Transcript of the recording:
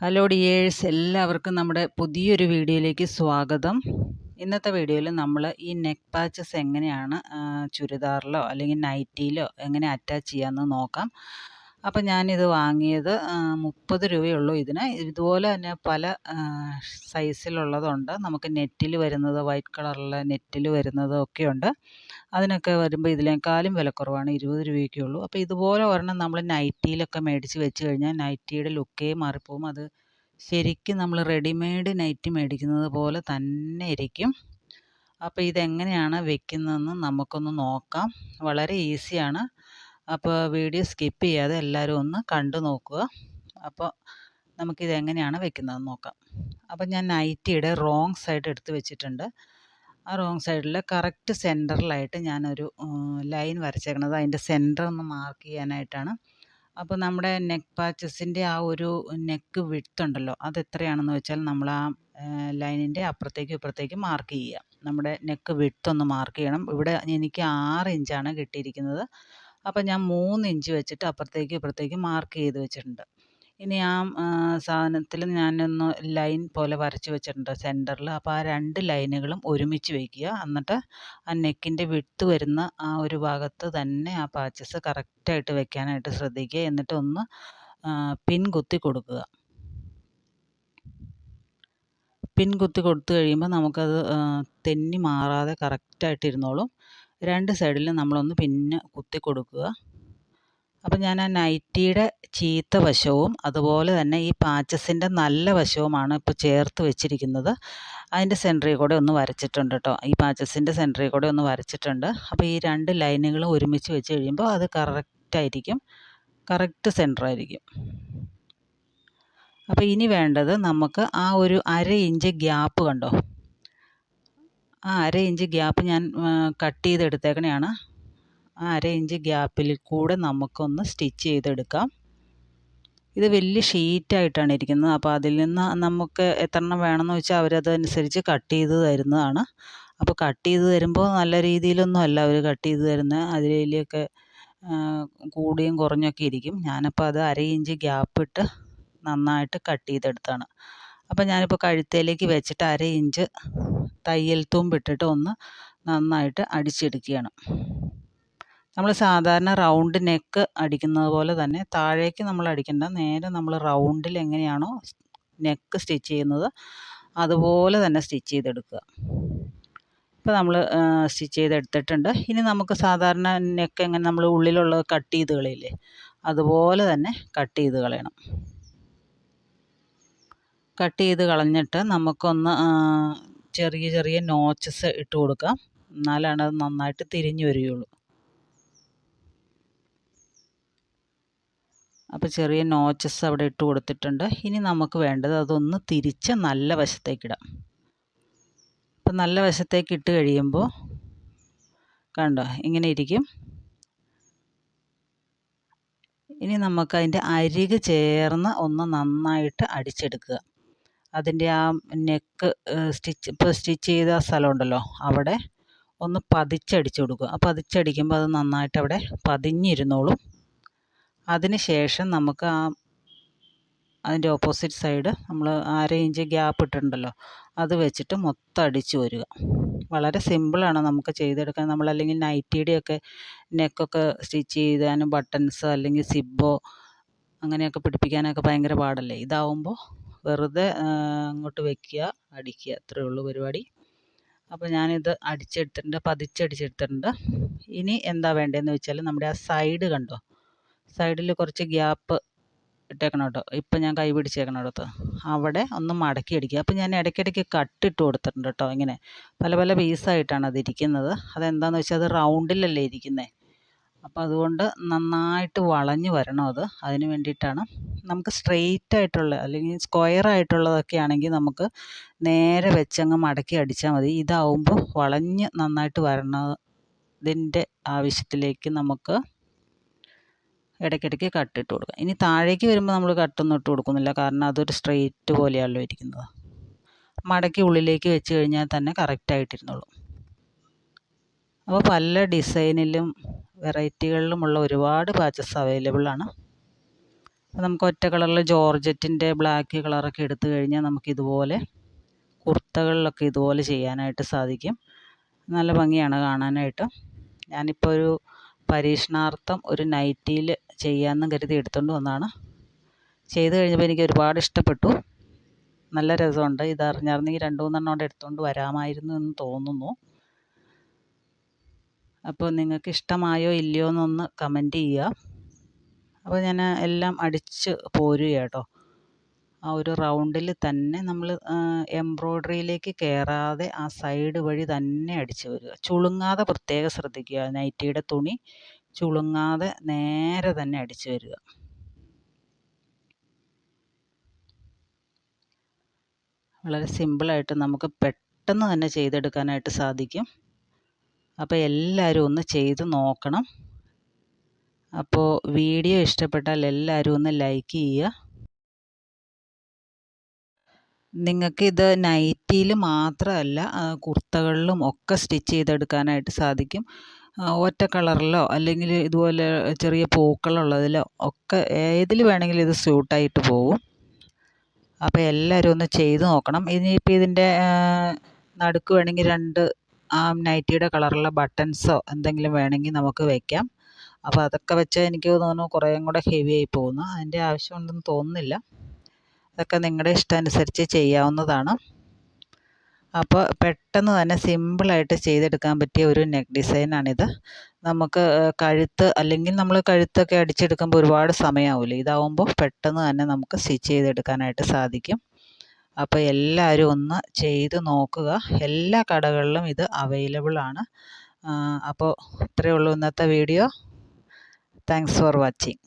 Hello dears എല്ലാവർക്കും നമ്മുടെ പുതിയൊരു വീഡിയോയിലേക്ക് സ്വാഗതം. ഇന്നത്തെ വീഡിയോയിൽ നമ്മൾ ഈ നെക്ക് പാച്ചസ് എങ്ങനെയാണ് ചുരിദാറിലോ അല്ലെങ്കിൽ നൈറ്റിയിലോ എങ്ങനെ അറ്റാച്ച് ചെയ്യാമെന്ന് നോക്കാം. അപ്പോൾ ഞാനിത് വാങ്ങിയത് മുപ്പത് രൂപയുള്ളൂ ഇതിന്. ഇതുപോലെ തന്നെ പല സൈസിലുള്ളതുണ്ട്. നമുക്ക് നെറ്റിൽ വരുന്നത് വൈറ്റ് കളറിലെ നെറ്റിൽ വരുന്നതും ഒക്കെയുണ്ട്. അതിനൊക്കെ വരുമ്പോൾ ഇതിനേക്കാളും വിലക്കുറവാണ് ഇരുപത് രൂപയൊക്കെ ഉള്ളൂ അപ്പോൾ ഇതുപോലെ ഒരെണ്ണം നമ്മൾ നൈറ്റിയിലൊക്കെ മേടിച്ച് വെച്ച് കഴിഞ്ഞാൽ നൈറ്റിയുടെ ലുക്കേ മാറിപ്പോവും. അത് ശരിക്കും നമ്മൾ റെഡിമെയ്ഡ് നൈറ്റി മേടിക്കുന്നത് പോലെ തന്നെ ഇരിക്കും. അപ്പോൾ ഇതെങ്ങനെയാണ് വെക്കുന്നതെന്ന് നമുക്കൊന്ന് നോക്കാം. വളരെ ഈസിയാണ്. അപ്പോൾ വീഡിയോ സ്കിപ്പ് ചെയ്യാതെ എല്ലാവരും ഒന്ന് കണ്ടു നോക്കുക. അപ്പോൾ നമുക്കിത് എങ്ങനെയാണ് വെക്കുന്നതെന്ന് നോക്കാം. അപ്പോൾ ഞാൻ നൈറ്റിയുടെ റോങ് സൈഡ് എടുത്ത് വെച്ചിട്ടുണ്ട്. ആ റോങ് സൈഡിൽ കറക്റ്റ് സെന്ററിലായിട്ട് ഞാനൊരു ലൈൻ വരച്ചേക്കണത്. അതിന്റെ സെന്റർ ഒന്ന് മാർക്ക് ചെയ്യാനായിട്ടാണ്. അപ്പോൾ നമ്മുടെ നെക്ക് പാച്ചസിന്റെ ആ ഒരു നെക്ക് വിഡ്ത്ത് ഉണ്ടല്ലോ അത് എത്രയാണെന്ന് വെച്ചാൽ നമ്മൾ ആ ലൈനിന്റെ അപ്പുറത്തേക്കും ഇപ്പുറത്തേക്കും മാർക്ക് ചെയ്യുക. നമ്മുടെ നെക്ക് വിഡ്ത്ത് ഒന്ന് മാർക്ക് ചെയ്യണം. ഇവിടെ എനിക്ക് ആറ് ഇഞ്ചാണ് കിട്ടിയിരിക്കുന്നത്. അപ്പോൾ ഞാൻ മൂന്ന് ഇഞ്ച് വെച്ചിട്ട് അപ്പുറത്തേക്കും ഇപ്പുറത്തേക്കും മാർക്ക് ചെയ്ത് വെച്ചിട്ടുണ്ട്. ഇനി ആ സാധനത്തിൽ ഞാനൊന്ന് ലൈൻ പോലെ വരച്ച് വെച്ചിട്ടുണ്ട് സെന്ററിൽ അപ്പോൾ ആ രണ്ട് ലൈനുകളും ഒരുമിച്ച് വയ്ക്കുക എന്നിട്ട് ആ നെക്കിന്റെ വിട്ട് വരുന്ന ആ ഒരു ഭാഗത്ത് തന്നെ ആ പാച്ചസ് കറക്റ്റായിട്ട് വെക്കാനായിട്ട് ശ്രദ്ധിക്കുക. എന്നിട്ട് ഒന്ന് പിൻ കുത്തി കൊടുക്കുക. പിൻ കുത്തി കൊടുത്തു കഴിയുമ്പോൾ നമുക്കത് തെന്നി മാറാതെ കറക്റ്റായിട്ട് ഇരുന്നോളും രണ്ട് സൈഡിലും നമ്മളൊന്ന് പിന്നെ കുത്തി കൊടുക്കുക. അപ്പോൾ ഞാൻ ആ നൈറ്റിയുടെ ചീത്ത വശവും അതുപോലെ തന്നെ ഈ പാച്ചസിന്റെ നല്ല വശവുമാണ് ഇപ്പോൾ ചേർത്ത് വെച്ചിരിക്കുന്നത്. അതിന്റെ സെന്ററിൽ കൂടെ ഒന്ന് വരച്ചിട്ടുണ്ട് കേട്ടോ ഈ പാച്ചസിന്റെ സെന്ററിൽ കൂടെ ഒന്ന് വരച്ചിട്ടുണ്ട്. അപ്പോൾ ഈ രണ്ട് ലൈനുകളും ഒരുമിച്ച് വെച്ച് കഴിയുമ്പോൾ അത് കറക്റ്റായിരിക്കും കറക്റ്റ് സെന്ററായിരിക്കും അപ്പോൾ ഇനി വേണ്ടത് നമുക്ക് ആ ഒരു അര ഇഞ്ച് ഗ്യാപ്പ് കണ്ടോ? ആ അര ഇഞ്ച് ഗ്യാപ്പ് ഞാൻ കട്ട് ചെയ്തെടുത്തേക്കണെയാണ്. ആ അര ഇഞ്ച് ഗ്യാപ്പിൽ കൂടെ നമുക്കൊന്ന് സ്റ്റിച്ച് ചെയ്തെടുക്കാം. ഇത് വലിയ ഷീറ്റായിട്ടാണ് ഇരിക്കുന്നത്. അപ്പോൾ അതിൽ നിന്ന് നമുക്ക് എത്ര എത്രണ്ണം വേണമെന്ന് വെച്ചാൽ അവരതനുസരിച്ച് കട്ട് ചെയ്ത് തരുന്നതാണ്. അപ്പോൾ കട്ട് ചെയ്ത് തരുമ്പോൾ നല്ല രീതിയിലൊന്നും അല്ല അവർ കട്ട് ചെയ്ത് തരുന്നത്. അതിലൊക്കെ കൂടിയും കുറഞ്ഞൊക്കെ ഇരിക്കും. ഞാനപ്പോൾ അത് അര ഇഞ്ച് ഗ്യാപ്പ് ഇട്ട് നന്നായിട്ട് കട്ട് ചെയ്തെടുത്താണ് അപ്പോൾ ഞാനിപ്പോൾ കഴുത്തേലേക്ക് വെച്ചിട്ട് അര ഇഞ്ച് തയ്യൽ തുമ്പിട്ടിട്ട് ഒന്ന് നന്നായിട്ട് അടിച്ചെടുക്കുകയാണ്. നമ്മൾ സാധാരണ റൗണ്ട് നെക്ക് അടിക്കുന്നത് പോലെ തന്നെ താഴേക്ക് നമ്മൾ അടിക്കേണ്ട നേരെ നമ്മൾ റൗണ്ടിൽ എങ്ങനെയാണോ നെക്ക് സ്റ്റിച്ച് ചെയ്യുന്നത് അതുപോലെ തന്നെ സ്റ്റിച്ച് ചെയ്തെടുക്കുക. ഇപ്പോൾ നമ്മൾ സ്റ്റിച്ച് ചെയ്തെടുത്തിട്ടുണ്ട്. ഇനി നമുക്ക് സാധാരണ നെക്ക് എങ്ങനെ നമ്മൾ ഉള്ളിലുള്ളത് കട്ട് ചെയ്ത് കളയില്ലേ അതുപോലെ തന്നെ കട്ട് ചെയ്ത് കളയണം. കട്ട് ചെയ്ത് കളഞ്ഞിട്ട് നമുക്കൊന്ന് ചെറിയ ചെറിയ നോച്ചസ് ഇട്ട് കൊടുക്കാം. എന്നാലാണ് അത് നന്നായിട്ട് തിരിഞ്ഞു വരികയുള്ളൂ. അപ്പോൾ ചെറിയ നോച്ചസ് അവിടെ ഇട്ട് കൊടുത്തിട്ടുണ്ട്. ഇനി നമുക്ക് വേണ്ടത് അതൊന്ന് തിരിച്ച് നല്ല വശത്തേക്കിടാം അപ്പം നല്ല വശത്തേക്ക് ഇട്ട് കഴിയുമ്പോൾ കണ്ടോ ഇങ്ങനെ ഇരിക്കും. ഇനി നമുക്ക് അതിന്റെ അരിക് ചേർന്ന് ഒന്ന് നന്നായിട്ട് അടിച്ചെടുക്കുക. അതിന്റെ ആ നെക്ക് സ്റ്റിച്ച് ഇപ്പോൾ സ്റ്റിച്ച് ചെയ്ത സ്ഥലമുണ്ടല്ലോ അവിടെ ഒന്ന് പതിച്ചടിച്ച് കൊടുക്കുക. ആ പതിച്ചടിക്കുമ്പോൾ അത് നന്നായിട്ട് അവിടെ പതിഞ്ഞിരുന്നോളും. അതിന് ശേഷം നമുക്ക് ആ അതിന്റെ ഓപ്പോസിറ്റ് സൈഡ് നമ്മൾ അര ഇഞ്ച് ഗ്യാപ്പ് ഇട്ടിട്ടുണ്ടല്ലോ അത് വെച്ചിട്ട് മൊത്തം അടിച്ച് വരിക. വളരെ സിമ്പിളാണ് നമുക്ക് ചെയ്തെടുക്കാൻ. നമ്മളല്ലെങ്കിൽ നൈറ്റിയുടെയൊക്കെ നെക്കൊക്കെ സ്റ്റിച്ച് ചെയ്താനും ബട്ടൺസ് അല്ലെങ്കിൽ സിബ്ബോ അങ്ങനെയൊക്കെ പിടിപ്പിക്കാനൊക്കെ ഭയങ്കര പാടല്ലേ? ഇതാവുമ്പോൾ വെറുതെ അങ്ങോട്ട് വെക്കുക അടിക്കുക. അത്രയേ ഉള്ളൂ പരിപാടി. അപ്പോൾ ഞാനിത് അടിച്ചെടുത്തിട്ടുണ്ട് പതിച്ചടിച്ചെടുത്തിട്ടുണ്ട്. ഇനി എന്താ വേണ്ടതെന്ന് വെച്ചാൽ നമ്മുടെ ആ സൈഡ് കണ്ടോ? സൈഡിൽ കുറച്ച് ഗ്യാപ്പ് ഇട്ടേക്കണം കേട്ടോ ഇപ്പം ഞാൻ കൈ പിടിച്ചേക്കണം അടുത്ത് അവിടെ ഒന്ന് മടക്കി അടിക്കുക. അപ്പം ഞാൻ ഇടയ്ക്കിടയ്ക്ക് കട്ടിട്ട് കൊടുത്തിട്ടുണ്ട് കേട്ടോ ഇങ്ങനെ. പല പല പീസായിട്ടാണ് അതിരിക്കുന്നത്. അതെന്താണെന്ന് വെച്ചാൽ അത് റൗണ്ടിലല്ലേ ഇരിക്കുന്നത് അപ്പോൾ അതുകൊണ്ട് നന്നായിട്ട് വളഞ്ഞ് വരണം അത്. അതിന് വേണ്ടിയിട്ടാണ് നമുക്ക് സ്ട്രെയിറ്റ് ആയിട്ടുള്ള അല്ലെങ്കിൽ സ്ക്വയർ ആയിട്ടുള്ളതൊക്കെ ആണെങ്കിൽ നമുക്ക് നേരെ വെച്ചങ്ങ് മടക്കി അടിച്ചാൽ മതി. ഇതാവുമ്പോൾ വളഞ്ഞ് നന്നായിട്ട് വരണതിന്റെ ആവശ്യത്തിലേക്ക് നമുക്ക് ഇടയ്ക്കിടയ്ക്ക് കട്ടിട്ട് കൊടുക്കാം. ഇനി താഴേക്ക് വരുമ്പോൾ നമ്മൾ കട്ടൊന്നും ഇട്ട് കൊടുക്കുന്നില്ല. കാരണം അതൊരു സ്ട്രെയിറ്റ് പോലെയാണല്ലോ ഇരിക്കുന്നത്. മടക്കി ഉള്ളിലേക്ക് വെച്ച് കഴിഞ്ഞാൽ തന്നെ കറക്റ്റായിട്ടിരുന്നോളും അപ്പോൾ പല ഡിസൈനിലും വെറൈറ്റികളിലുമുള്ള ഒരുപാട് പാച്ചസ് അവൈലബിൾ ആണ്. അപ്പോൾ നമുക്ക് ഒറ്റ കളറിൽ ജോർജറ്റിന്റെ ബ്ലാക്ക് കളറൊക്കെ എടുത്തു കഴിഞ്ഞാൽ നമുക്കിതുപോലെ കുർത്തകളിലൊക്കെ ഇതുപോലെ ചെയ്യാനായിട്ട് സാധിക്കും. നല്ല ഭംഗിയാണ് കാണാനായിട്ട്. ഞാനിപ്പോൾ ഒരു പരീക്ഷണാർത്ഥം ഒരു നൈറ്റിയിൽ ചെയ്യാമെന്ന് കരുതി എടുത്തുകൊണ്ട് വന്നതാണ് ചെയ്ത് കഴിഞ്ഞപ്പോൾ എനിക്ക് ഒരുപാട് ഇഷ്ടപ്പെട്ടു. നല്ല രസമുണ്ട്. ഇത് അറിഞ്ഞായിരുന്നെങ്കിൽ രണ്ട് മൂന്നെണ്ണം കൂടെ എടുത്തുകൊണ്ട് വരാമായിരുന്നു എന്ന് തോന്നുന്നു. അപ്പോൾ നിങ്ങൾക്ക് ഇഷ്ടമായോ ഇല്ലയോ എന്നൊന്ന് കമന്റ് ചെയ്യുക. അപ്പോൾ ഞാൻ എല്ലാം അടിച്ച് പോരുക കേട്ടോ. ആ ഒരു റൗണ്ടിൽ തന്നെ നമ്മൾ എംബ്രോയ്ഡറിയിലേക്ക് കയറാതെ ആ സൈഡ് വഴി തന്നെ അടിച്ച് വരിക. ചുളുങ്ങാതെ പ്രത്യേകം ശ്രദ്ധിക്കുക. നൈറ്റിയുടെ തുണി ചുളുങ്ങാതെ നേരെ തന്നെ അടിച്ച് വരിക. വളരെ സിമ്പിളായിട്ട് നമുക്ക് പെട്ടെന്ന് തന്നെ ചെയ്തെടുക്കാനായിട്ട് സാധിക്കും. അപ്പോൾ എല്ലാവരും ഒന്ന് ചെയ്ത് നോക്കണം. അപ്പോൾ വീഡിയോ ഇഷ്ടപ്പെട്ടാൽ എല്ലാവരും ഒന്ന് ലൈക്ക് ചെയ്യുക. നിങ്ങൾക്കിത് നൈറ്റിയിൽ മാത്രമല്ല കുർത്തകളിലും ഒക്കെ സ്റ്റിച്ച് ചെയ്തെടുക്കാനായിട്ട് സാധിക്കും. ഒറ്റ കളറിലോ അല്ലെങ്കിൽ ഇതുപോലെ ചെറിയ പൂക്കളുള്ളതിലോ ഒക്കെ ഏതിൽ വേണമെങ്കിലും ഇത് സ്യൂട്ടായിട്ട് പോകും അപ്പോൾ എല്ലാവരും ഒന്ന് ചെയ്ത് നോക്കണം. ഇനിയിപ്പോൾ ഇതിന്റെ നടുക്ക് വേണമെങ്കിൽ രണ്ട് ആ നൈറ്റിയുടെ കളറുള്ള ബട്ടൺസോ എന്തെങ്കിലും വേണമെങ്കിൽ നമുക്ക് വയ്ക്കാം അപ്പോൾ അതൊക്കെ വെച്ചാൽ എനിക്ക് തോന്നുന്നു കുറേയും കൂടെ ഹെവി ആയി പോകുന്നു. അതിന്റെ ആവശ്യമുണ്ടെന്ന് തോന്നുന്നില്ല. അതൊക്കെ നിങ്ങളുടെ ഇഷ്ടാനുസരിച്ച് ചെയ്യാവുന്നതാണ്. അപ്പോൾ പെട്ടെന്ന് തന്നെ സിമ്പിളായിട്ട് ചെയ്തെടുക്കാൻ പറ്റിയ ഒരു നെക്ക് ഡിസൈനാണിത് നമുക്ക് കഴുത്ത് അല്ലെങ്കിൽ നമ്മൾ കഴുത്തൊക്കെ അടിച്ചെടുക്കുമ്പോൾ ഒരുപാട് സമയമാവില്ലേ ഇതാവുമ്പോൾ പെട്ടെന്ന് തന്നെ നമുക്ക് സ്റ്റിച്ച് ചെയ്തെടുക്കാനായിട്ട് സാധിക്കും. അപ്പോൾ എല്ലാവരും ഒന്ന് ചെയ്ത് നോക്കുക. എല്ലാ കടകളിലും ഇത് അവൈലബിൾ ആണ്. അപ്പോൾ ഇത്രയേ ഉള്ളൂ ഇന്നത്തെ വീഡിയോ താങ്ക്സ് ഫോർ വാച്ചിങ്